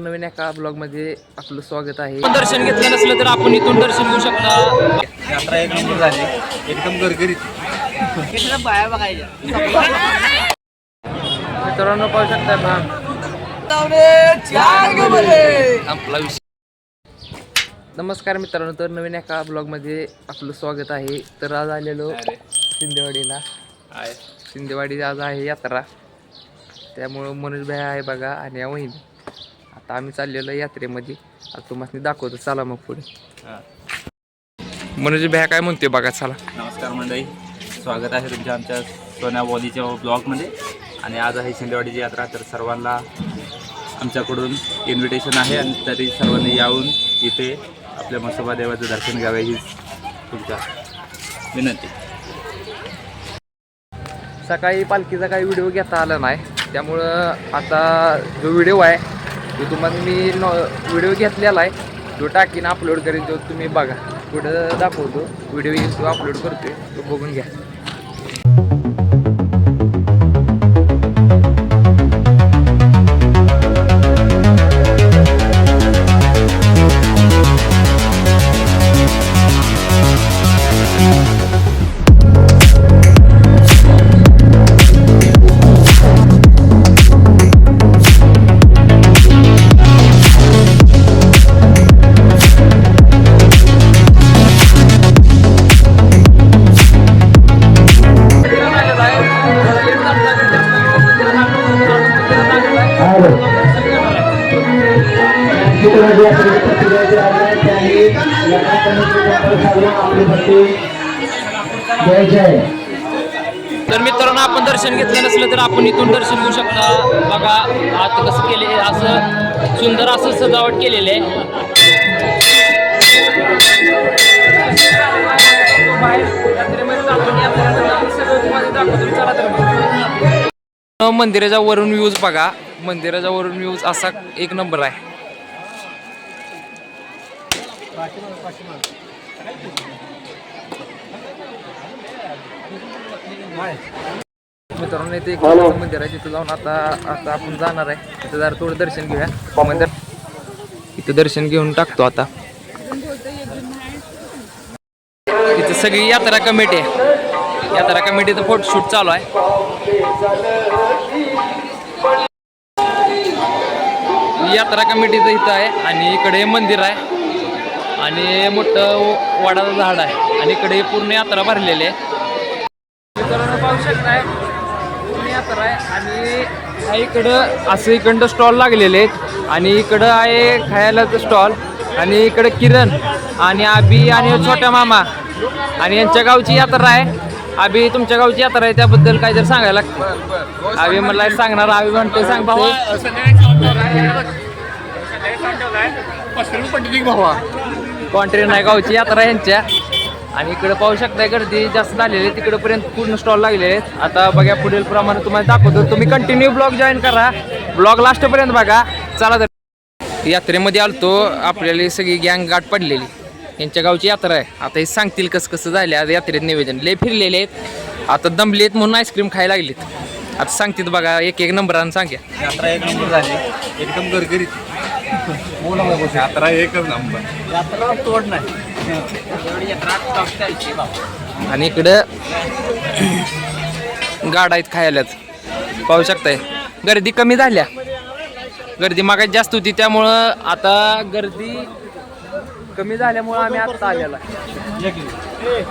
नवीन एका ब्लॉगमध्ये आपलं स्वागत आहे. दर्शन घेतलं नसलं तर आपण इथून दर्शन घेऊ शकता. यात्रा एक नंबर झाली. एकदम गरगरीत मित्रांनो पाहू शकता भाग आपला विषय. नमस्कार मित्रांनो तर नवीन एका ब्लॉगमध्ये आपलं स्वागत आहे. तर आज आलेलो शिंदेवाडीला. शिंदेवाडी आज आहे यात्रा. त्यामुळं मनोज भाई आहे बघा आणि या वहिनी. आता आम्ही चाललेलो यात्रेमध्ये. आता तुम्हाला दाखवतो. चला मग पुढे. मनोज भाई काय म्हणतोय बघा चला. नमस्कार मंडळी. स्वागत आहे तुमच्या आमच्या सोन्या वॉलीच्या ब्लॉगमध्ये. आणि आज आहे शिंदेवाडीची यात्रा. तर सर्वांना आमच्याकडून इन्व्हिटेशन आहे. आणि तरी सर्वांनी यावून इथे आपल्या मसोबा देवाचं दर्शन घ्यावे हीच तुमच्या विनंती. सकाळी पालखीचा काही व्हिडिओ घेता आला नाही. त्यामुळं आता जो व्हिडिओ आहे तो तुम्हाला मी नॉ व्हिडिओ घेतलेला आहे. तो टाकीन अपलोड करेन तो तुम्ही बघा. पुढं दाखवतो. व्हिडिओ येईल तो अपलोड करतोय. तो बघून घ्या. तर मित्रांनो आपण दर्शन घेतलं नसलं तर आपण इथून दर्शन घेऊ शकता. बघा आता कसं केले असं सुंदर असं सजावट केलेली आहे. मंदिराच्या वरून व्ह्यूज बघा. मंदिराच्या वरून व्ह्यूज असा एक नंबर आहे. मित्रांनो इथे एक मंदिर आहे तिथं जाऊन आता आता आपण जाणार आहे. तिथं जरा थोडं दर्शन घेऊया. मंदिर. इथं दर्शन घेऊन टाकतो आता. इथे सगळी यात्रा कमिटी आहे. यात्रा कमिटीचं फोटोशूट चालू आहे. यात्रा कमिटीचं इथं आहे आणि इकडे मंदिर आहे. आणि मोठं वडाचं झाड आहे. आणि इकडे पूर्ण यात्रा भरलेली आहे. मित्रांनो पाहू शकताय. पूर्ण यात्रा आहे. आणि इकडं असं इकडं स्टॉल लागलेले आहेत. आणि इकडं आहे खायलाचं स्टॉल आणि इकडं किरण आणि आबी आणि छोट्या मामा. आणि यांच्या गावची यात्रा आहे. आबी तुमच्या गावची यात्रा आहे. त्याबद्दल काय जर सांगायला लागतं आबी मला सांगणार आबी म्हणते सांगतो कॉन्ट्री नाही गावची यात्रा यांच्या. आणि इकडे पाहू शकताय गर्दी जास्त झालेली आहे. तिकडपर्यंत पूर्ण स्टॉल लागले आहेत. आता बघा पुढील प्रमाणे तुम्हाला दाखवतो. तुम्ही कंटिन्यू ब्लॉग जॉईन करा. ब्लॉग लास्टपर्यंत बघा. चला तर. यात्रेमध्ये आलतो. आपल्याला ही सगळी गँग गाठ पडलेली. यांच्या गावची यात्रा आहे. आता हे सांगतील कसं कसं झाले. आज यात्रेत निवेदन. लय फिरलेले आहेत. आता दमले आहेत म्हणून आईस्क्रीम खायला लागलेत. आता सांगतील बघा. एक एक नंबरानं सांग्या यात्रा एक नंबर झाली. एकदम गरगरीत यात्रा एकच नंबर. यात्रा तोड नाही. आणि इकडं गाड आहेत खायलाच पाहू शकताय. गर्दी कमी झाल्या. गर्दी मागायची जास्त होती त्यामुळं आता गर्दी कमी झाल्यामुळं आम्ही आता आलेला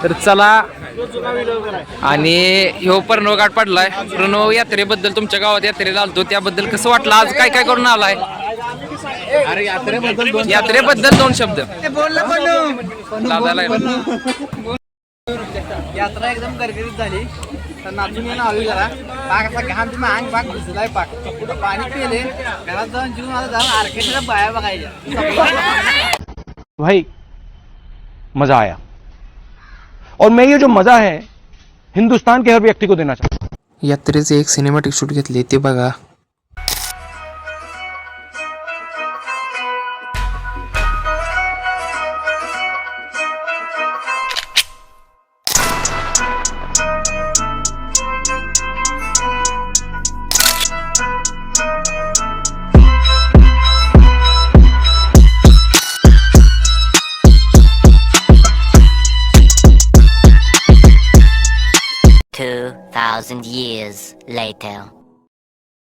तर चला आणि ह्यो प्रणव घाट पडलाय. प्रणव यात्रेबद्दल तुमच्या गावात यात्रेला आलतो. त्याबद्दल कसं वाटलं? आज काय काय करून आलाय? अरे यात्रेबद्दल दोन यात्रेबद्दल दोन शब्द. दादाला यात्रा एकदम गरगरीत झाली. तर नाचून येणं हवी जरा. पाक असा घाम तुम्ही अंग पाक भिजलाय पाक. कुठं पाणी पिले घरात जाऊन जीवन आता जाऊन आर्केस्ट्रा बाया बघायच्या. भाई मजा आया. और मैं ये जो मजा है हिंदुस्तान के हर व्यक्ति को देना चाहता या यात्रेचे एक सिनेमॅटिक शूट घेतले ते बघा. 2,000 years later.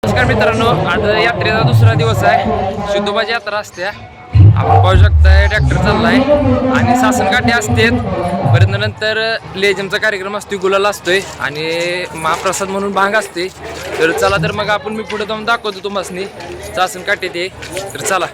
नमस्कार मित्रांनो आज यात्रेचा दुसरा दिवस आहे. शुद्धोबाची यात्रा असते. आपण पाहू शकताय ट्रॅक्टर चाललाय आणि सासनकाठी असते परत नंतर लेझिमचा कार्यक्रम असतो गुलाल असतोय आणि महाप्रसाद म्हणून भांग असते. तर चला तर मग आपण मी पुढे जाऊन दाखवतो तुम्हाला सासनकाठी ते. तर चला.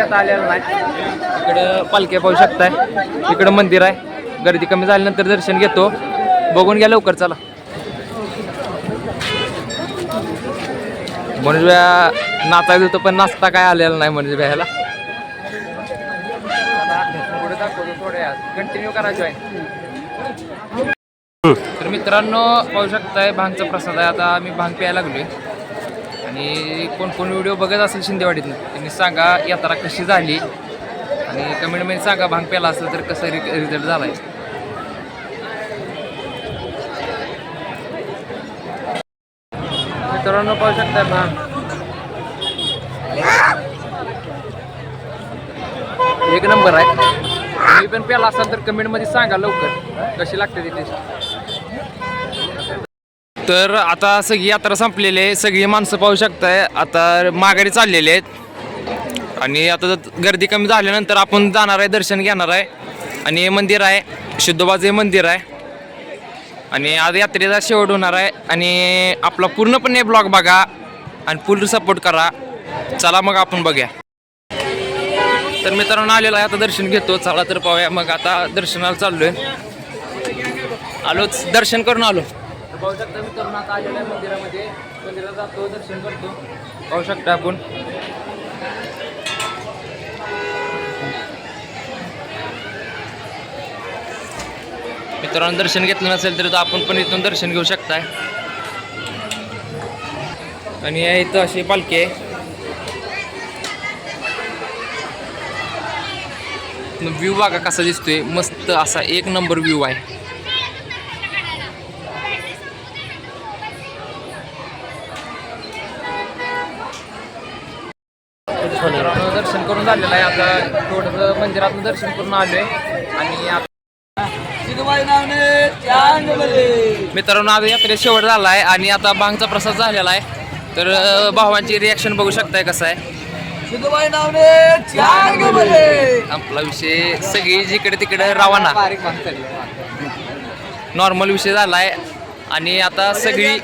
मगाचं आलेलं नाही इकडं पालख्या पाहू शकताय. इकडं मंदिर आहे. गर्दी कमी झाल्यानंतर दर्शन घेतो. बघून घ्या लवकर चला. म्हणजे नाचायचं होतं पण नाचता काय आलेलं नाही म्हणजे ह्याला कंटिन्यू करायचं आहे तर मित्रांनो पाहू शकताय भांगचा प्रसाद आहे. आता मी भांग प्यायला लागलोय. आणि कोण कोण व्हिडिओ बघत असेल शिंदेवाडीतनं त्यांनी सांगा यात्रा कशी झाली आणि कमेंटमध्ये सांगा भांग प्याला असेल तर कसं रिझल्ट झाला आहे मित्रांनो पाहू शकता भांग. एक नंबर आहे. मी पण प्याला असाल तर कमेंटमध्ये सांगा लवकर. कशी लागते ती टेस्ट तर आता सगळी यात्रा संपलेली आहे. सगळी माणसं पाहू शकताय. आता माघारी चाललेली आहेत. आणि आता गर्दी कमी झाल्यानंतर आपण जाणार आहे दर्शन घेणार आहे. आणि हे मंदिर आहे. शुद्धोबाचं हे मंदिर आहे. आणि आज यात्रेचा शेवट होणार आहे. आणि आपला पूर्णपणे ब्लॉग बघा आणि फुल सपोर्ट करा. चला मग आपण बघूया. तर मित्रांनो आलेला आहे. आता दर्शन घेतो. चला तर पाहूया. मग आता दर्शनाला चाललोय. आलोच. दर्शन करून आलो. पाहू शकता मित्रांनो आता आलेलो आहे मंदिरामध्ये. मंदिरात जातो दर्शन करतो. पाहू शकता आपण. मित्रांनो दर्शन घेतलं नसेल तर आपण पण इथून दर्शन घेऊ शकताय. आणि या इथं अशी पालखी आहे. व्ह्यू बघा कसा दिसतोय. मस्त असा एक नंबर व्ह्यू आहे. मित्रांनो, दर्शन करून झालेलं आहे. आता थोडंसं मंदिरातून दर्शन करून आलोय. आणि आता मित्रांनो आज यात्रेत शेवट झाला आहे आणि आता बांगचा प्रसाद झालेला आहे. तर भावांची रिॲक्शन बघू शकताय कसं आहे. आपला विषय सगळी जिकडे तिकडे रवाना. नॉर्मल विषय झाला आहे. आणि आता सगळी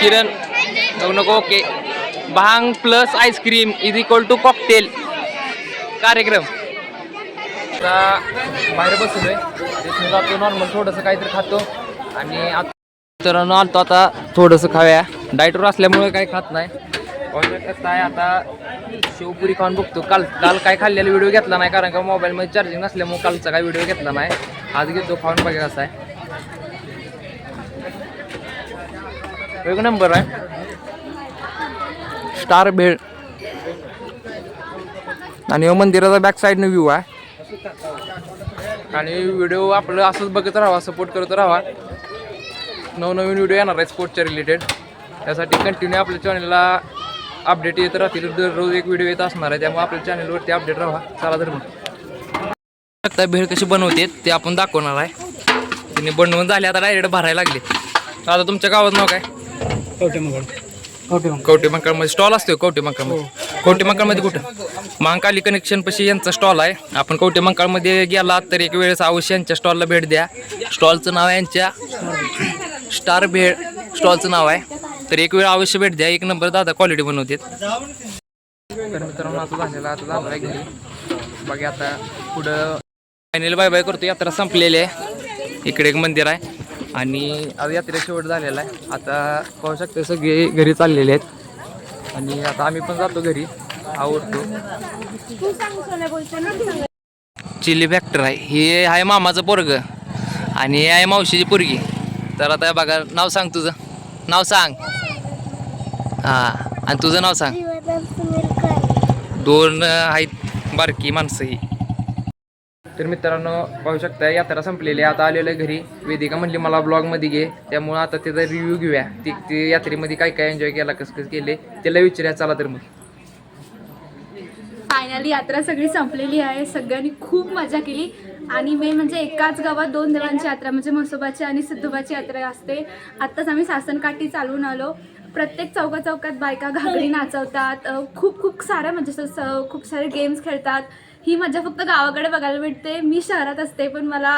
किरण जाऊ नको ओके. भांग plus ice cream is equal to cocktail कार्यक्रम. आता बाहेर बसलोय. तिथून जातो नॉर्मल थोडंसं काहीतरी खातो. आणि आता मित्रांनो आलतो आता थोडंसं खाऊया. डायटवर असल्यामुळे काही खात नाही. कसं आहे आता. शिवपुरी खाऊन बघतो. काल काल काय खाल्लेला व्हिडिओ घेतला नाही कारण का मोबाईलमध्ये चार्जिंग नसल्यामुळे कालचा काय व्हिडिओ घेतला नाही. आज घेतो खाऊन बघा कसा आहे. एक नंबर आहे. स्टार भेळ आणि मंदिराचा बॅक साईडनं व्ह्यू आहे. आणि व्हिडिओ आपलं असंच बघत राहावा सपोर्ट करत राहावा नवनवीन व्हिडिओ येणार आहे स्पोर्टच्या रिलेटेड त्यासाठी कंटिन्यू आपल्या चॅनलला अपडेट येत राहतील. दररोज एक व्हिडिओ येत असणार आहे त्यामुळे आपल्या चॅनलवरती अपडेट राहा. चला तर मग. भेळ कशी बनवते ते आपण दाखवणार आहे. तिने बनवून झाले आता डायरेक्ट भरायला लागले. आता तुमच्या गावात नाव काय? कवटे मंकाळमध्ये स्टॉल असतो कवटे मंकाळमध्ये कवटे मंकाळमध्ये कुठं? महाकाली कनेक्शन पशी यांचा स्टॉल आहे. आपण कवटे मंकाळमध्ये गेला तर एक वेळेस अवश्य यांच्या स्टॉलला भेट द्या. स्टॉलचं नाव आहे यांच्या स्टार भेळ स्टॉलचं नाव आहे. तर एक वेळ अवश्य भेट द्या. एक नंबर दादा क्वालिटी बनवते तर मित्रांनो आता झालेला आता झालं आहे घरी. बघा आता पुढं फायनल बाय बाय करतो. यात्रा संपलेली आहे. इकडे एक मंदिर आहे. आणि आज यात्रा शेवट झालेला आहे. आता पाहू शकते सगळे घरी चाललेले आहेत. आणि आता आम्ही पण जातो घरी. आवडतो चिली फॅक्टर आहे. हे आहे मामाचं पोरग. आणि हे आहे मावशीची पोरगी. तर आता बघा नाव सांग तुझं. नाव सांग. हां आणि तुझं नाव सांग. दोन आहेत बारकी माणसं ही. तर मित्रांनो पाहू शकता यात्रा संपलेली आहे. आता आलेलं आहे घरी. वेदिका म्हणली मला ब्लॉगमध्ये घे. त्यामुळं आता त्याचा रिव्ह्यू घेऊया. ती ती यात्रेमध्ये काय काय एन्जॉय केला कसं कसं केले त्याला विचारूया. चला तर मग. फायनली यात्रा सगळी संपलेली आहे. सगळ्यांनी खूप मजा केली. आणि मेन म्हणजे एकाच गावात दोन देवांची यात्रा म्हणजे म्हसोबाची आणि सिद्धोबाची यात्रा असते. आत्ताच आम्ही सासनकाठी चालून आलो. प्रत्येक चौका चौकात बायका घागरी नाचवतात. खूप खूप साऱ्या म्हणजे असं स- खूप सारे गेम्स खेळतात. ही मजा फक्त गावाकडे बघायला मिळते मी शहरात असते पण मला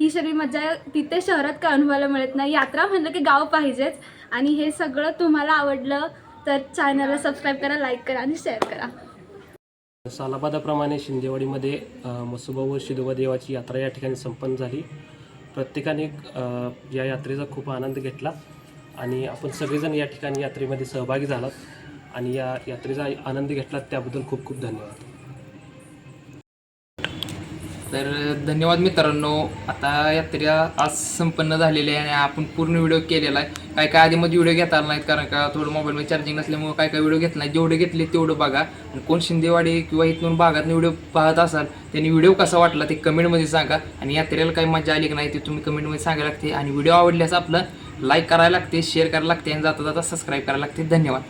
ही सगळी मजा तिथे शहरात काय अनुभवायला मिळत नाही. यात्रा म्हणलं की गाव पाहिजेच. आणि हे सगळं तुम्हाला आवडलं तर चॅनलला सबस्क्राईब करा लाईक करा आणि शेअर करा. सालाबादाप्रमाणे शिंदेवाडीमध्ये मसुबा व शिदोबा देवाची यात्रा या ठिकाणी संपन्न झाली. प्रत्येकाने या यात्रेचा खूप आनंद घेतला. आणि आपण सगळेजण या ठिकाणी यात्रेमध्ये सहभागी झालात. आणि या यात्रेचा आनंद घेतला त्याबद्दल खूप खूप धन्यवाद. तर धन्यवाद मित्रांनो. आता यात्रा आज संपन्न झालेली आहे आणि आपण पूर्ण व्हिडिओ केलेला आहे. काय काय आधीमध्ये व्हिडिओ घेता आला नाहीत कारण का थोडं मोबाईलमध्ये चार्जिंग नसल्यामुळे काय काय व्हिडिओ घेतला नाही जेवढे घेतले तेवढं बघा. आणि कोण शिंदेवाडी किंवा इथून भागात व्हिडिओ पाहत असाल त्यांनी व्हिडिओ कसा वाटला ते कमेंटमध्ये सांगा. आणि यात्रेला काही मजा आली की नाही ते तुम्ही कमेंटमध्ये सांगायला लागते. आणि व्हिडिओ आवडल्यास आपलं लाईक करायला लागते शेअर करायला लागते आणि जाता जाता सबस्क्राईब करायला लागते. धन्यवाद.